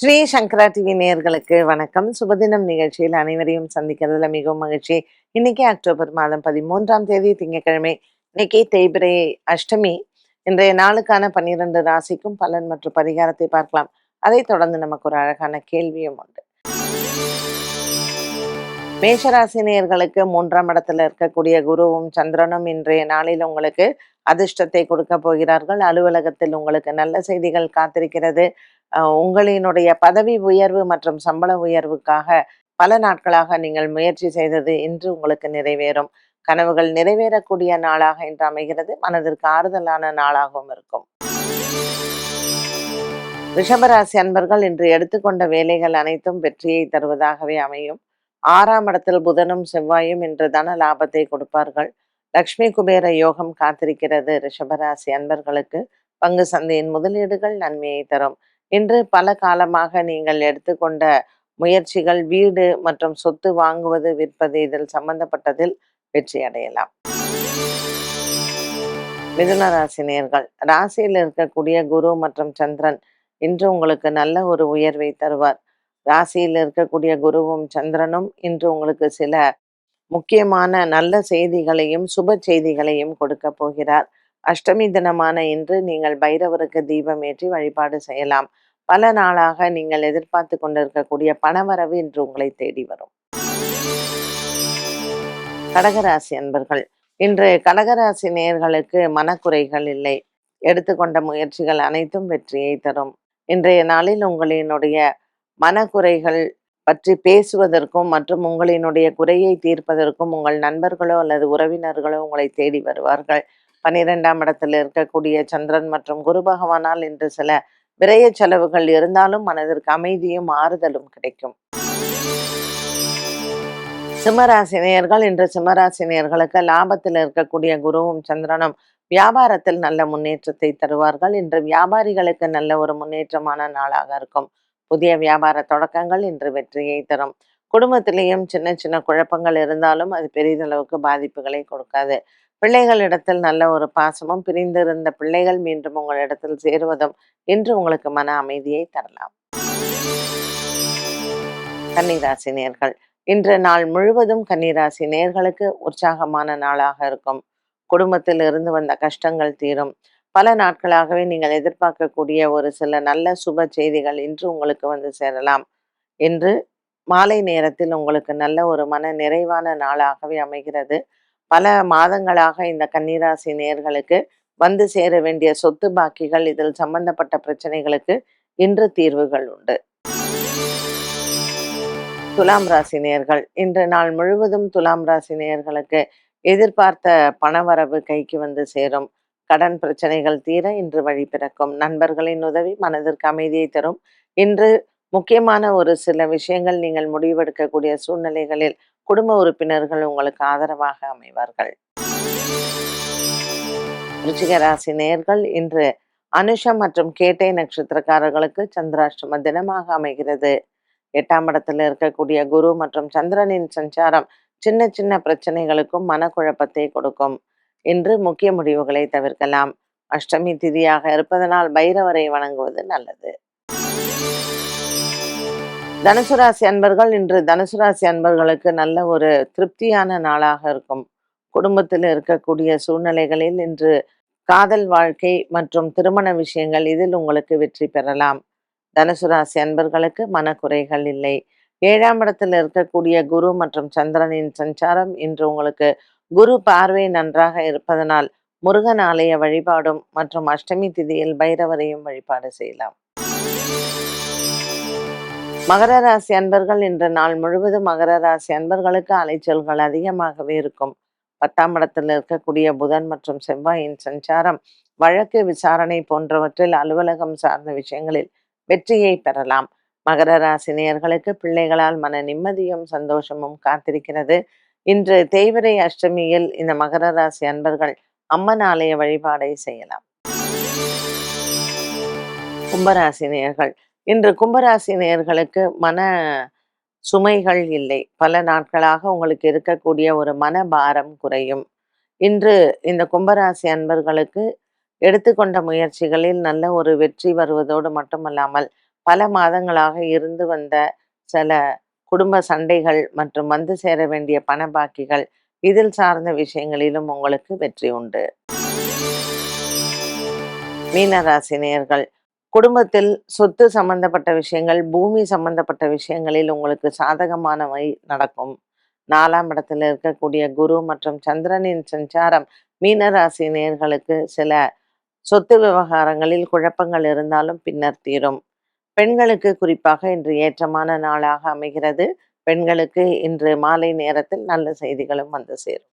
ஸ்ரீ சங்கரா TV நேயர்களுக்கு வணக்கம். சுபதினம் நிகழ்ச்சியில் அனைவரையும் சந்திக்கிறதுல மிகவும் மகிழ்ச்சி. இன்னைக்கு அக்டோபர் மாதம் பதிமூன்றாம் தேதி திங்கட்கிழமை இன்னைக்கு தேய்பிரை அஷ்டமி. இன்றைய நாளுக்கான பன்னிரண்டு ராசிக்கும் பலன் மற்றும் பரிகாரத்தை பார்க்கலாம். அதைத் தொடர்ந்து நமக்கு ஒரு அழகான கேள்வியும் உண்டு. மேஷராசினியர்களுக்கு மூன்றாம் இடத்துல இருக்கக்கூடிய குருவும் சந்திரனும் இன்றைய நாளில் உங்களுக்கு அதிர்ஷ்டத்தை கொடுக்க போகிறார்கள். அலுவலகத்தில் உங்களுக்கு நல்ல செய்திகள் காத்திருக்கிறது. உங்களினுடைய பதவி உயர்வு மற்றும் சம்பள உயர்வுக்காக பல நாட்களாக நீங்கள் முயற்சி செய்தது இன்று உங்களுக்கு நிறைவேறும். கனவுகள் நிறைவேறக்கூடிய நாளாக இன்று அமைகிறது. மனதிற்கு ஆறுதலான நாளாகவும் இருக்கும். ரிஷபராசி அன்பர்கள் இன்று எடுத்துக்கொண்ட வேலைகள் அனைத்தும் வெற்றியை தருவதாகவே அமையும். ஆறாம் இடத்தில் புதனும் செவ்வாயும் இன்று தன லாபத்தை கொடுப்பார்கள். லக்ஷ்மி குபேர யோகம் காத்திருக்கிறது. ரிஷபராசி அன்பர்களுக்கு பங்கு சந்தையின் முதலீடுகள் நன்மையை தரும். இன்று பல காலமாக நீங்கள் எடுத்துக்கொண்ட முயற்சிகள் வீடு மற்றும் சொத்து வாங்குவது விற்பது இதில் சம்பந்தப்பட்டதில் வெற்றி அடையலாம். மிதுன ராசி நேர்கள். ராசியில் இருக்கக்கூடிய குரு மற்றும் சந்திரன் இன்று உங்களுக்கு நல்ல ஒரு உயர்வை தருவார். ராசியில் இருக்கக்கூடிய குருவும் சந்திரனும் இன்று உங்களுக்கு சில முக்கியமான நல்ல செய்திகளையும் சுப செய்திகளையும் கொடுக்க போகிறார். அஷ்டமி தினமான இன்று நீங்கள் பைரவருக்கு தீபம் ஏற்றி வழிபாடு செய்யலாம். பல நாளாக நீங்கள் எதிர்பார்த்து கொண்டிருக்கக்கூடிய பணவரவு இன்று உங்களை தேடி வரும். கடகராசி அன்பர்கள் இன்று கடகராசி நேர்களுக்கு மனக்குறைகள் இல்லை. எடுத்துக்கொண்ட முயற்சிகள் அனைத்தும் வெற்றியை தரும். இன்றைய நாளில் உங்களினுடைய மனக்குறைகள் பற்றி பேசுவதற்கும் மற்றும் உங்களினுடைய குறையை தீர்ப்பதற்கும் உங்கள் நண்பர்களோ அல்லது உறவினர்களோ உங்களை தேடி வருவார்கள். பன்னிரெண்டாம் இடத்தில் இருக்கக்கூடிய சந்திரன் மற்றும் குரு பகவானால் இன்று சில விரைய செலவுகள் இருந்தாலும் மனதிற்கு அமைதியும் ஆறுதலும் கிடைக்கும். சிம்மராசினியர்கள் இன்று சிம்மராசினியர்களுக்கு லாபத்தில் இருக்கக்கூடிய குருவும் சந்திரனும் வியாபாரத்தில் நல்ல முன்னேற்றத்தை தருவார்கள். இன்று வியாபாரிகளுக்கு நல்ல ஒரு முன்னேற்றமான நாளாக இருக்கும். புதிய வியாபார தொடக்கங்கள் இன்று வெற்றியை தரும். குடும்பத்திலேயும் சின்ன சின்ன குழப்பங்கள் இருந்தாலும் அது பெரிதளவுக்கு பாதிப்புகளை கொடுக்காது. பிள்ளைகளிடத்தில் நல்ல ஒரு பாசமும் பிரிந்திருந்த பிள்ளைகள் மீண்டும் உங்களிடத்தில் சேருவதும் இன்று உங்களுக்கு மன அமைதியை தரலாம். கன்னிராசி நேர்கள். இன்று நாள் முழுவதும் கன்னிராசி நேர்களுக்கு உற்சாகமான நாளாக இருக்கும். குடும்பத்தில் இருந்து வந்த கஷ்டங்கள் தீரும். பல நாட்களாகவே நீங்கள் எதிர்பார்க்கக்கூடிய ஒரு சில நல்ல சுப செய்திகள் இன்று உங்களுக்கு வந்து சேரலாம். என்று மாலை நேரத்தில் உங்களுக்கு நல்ல ஒரு மன நிறைவான நாளாகவே அமைகிறது. பல மாதங்களாக இந்த கன்னிராசி நேர்களுக்கு வந்து சேர வேண்டிய சொத்து பாக்கிகள் இதில் சம்பந்தப்பட்ட பிரச்சனைகளுக்கு இன்று தீர்வுகள் உண்டு. துலாம் ராசி நேர்கள் இன்று நாள் முழுவதும் துலாம் ராசி நேர்களுக்கு எதிர்பார்த்த பணவரவு கைக்கு வந்து சேரும். கடன் பிரச்சனைகள் தீர இன்று வழி பிறக்கும். நண்பர்களின் உதவி மனதிற்கு அமைதியை தரும். இன்று முக்கியமான ஒரு சில விஷயங்கள் நீங்கள் முடிவெடுக்கக்கூடிய சூழ்நிலைகளில் குடும்ப உறுப்பினர்கள் உங்களுக்கு ஆதரவாக அமைவார்கள். ருச்சிகராசி நேர்கள் இன்று அனுஷம் மற்றும் கேட்டை நட்சத்திரக்காரர்களுக்கு சந்திராஷ்டம தினமாக அமைகிறது. எட்டாம் இடத்துல இருக்கக்கூடிய குரு மற்றும் சந்திரனின் சஞ்சாரம் சின்ன சின்ன பிரச்சனைகளுக்கும் மனக்குழப்பத்தை கொடுக்கும். இன்று முக்கிய முடிவுகளை தவிர்க்கலாம். அஷ்டமி திதியாக இருப்பதனால் பைரவரை வணங்குவது நல்லது. தனுசு ராசி அன்பர்கள் இன்று தனுசு ராசி அன்பர்களுக்கு நல்ல ஒரு திருப்தியான நாளாக இருக்கும். குடும்பத்தில் இருக்கக்கூடிய சூழ்நிலைகளில் இன்று காதல் வாழ்க்கை மற்றும் திருமண விஷயங்கள் இதில் உங்களுக்கு வெற்றி பெறலாம். தனுசு ராசி அன்பர்களுக்கு மனக்குறைகள் இல்லை. ஏழாம் இடத்தில் இருக்கக்கூடிய குரு மற்றும் சந்திரனின் சஞ்சாரம் இன்று உங்களுக்கு குரு பார்வை நன்றாக இருப்பதனால் முருகன் ஆலய வழிபாடும் மற்றும் அஷ்டமி திதியில் பைரவரையும் வழிபாடு செய்யலாம். மகர ராசி அன்பர்கள் இன்று நாள் முழுவதும் மகர ராசி அன்பர்களுக்கு அலைச்சல்கள் அதிகமாகவே இருக்கும். பத்தாம் இடத்தில் இருக்கக்கூடிய புதன் மற்றும் செவ்வாயின் சஞ்சாரம் வழக்கு விசாரணை போன்றவற்றில் அலுவலகம் சார்ந்த விஷயங்களில் வெற்றியை பெறலாம். மகர ராசி நேயர்களுக்கு பிள்ளைகளால் மன நிம்மதியும் சந்தோஷமும் காத்திருக்கிறது. இன்று தேய்வரை அஷ்டமியில் இந்த மகர ராசி அன்பர்கள் அம்மன் ஆலய வழிபாடை செய்யலாம். கும்பராசி நேயர்கள் இன்று கும்பராசி நேயர்களுக்கு மன சுமைகள் இல்லை. பல நாட்களாக உங்களுக்கு இருக்கக்கூடிய ஒரு மன பாரம் குறையும். இன்று இந்த கும்பராசி அன்பர்களுக்கு எடுத்துக்கொண்ட முயற்சிகளில் நல்ல ஒரு வெற்றி வருவதோடு மட்டுமல்லாமல் பல மாதங்களாக இருந்து வந்த சில குடும்ப சண்டைகள் மற்றும் வந்து சேர வேண்டிய பண பாக்கிகள் இதில் சார்ந்த விஷயங்களிலும் உங்களுக்கு வெற்றி உண்டு. மீனராசினியர்கள் குடும்பத்தில் சொத்து சம்பந்தப்பட்ட விஷயங்கள் பூமி சம்பந்தப்பட்ட விஷயங்களில் உங்களுக்கு சாதகமானவை நடக்கும். நாலாம் இடத்துல இருக்கக்கூடிய குரு மற்றும் சந்திரனின் சஞ்சாரம் மீனராசினியர்களுக்கு சில சொத்து விவகாரங்களில் குழப்பங்கள் இருந்தாலும் பின்னர் தீரும். பெண்களுக்கு குறிப்பாக இன்று ஏற்றமான நாளாக அமைகிறது. பெண்களுக்கு இன்று மாலை நேரத்தில் நல்ல செய்திகளும் வந்து சேரும்.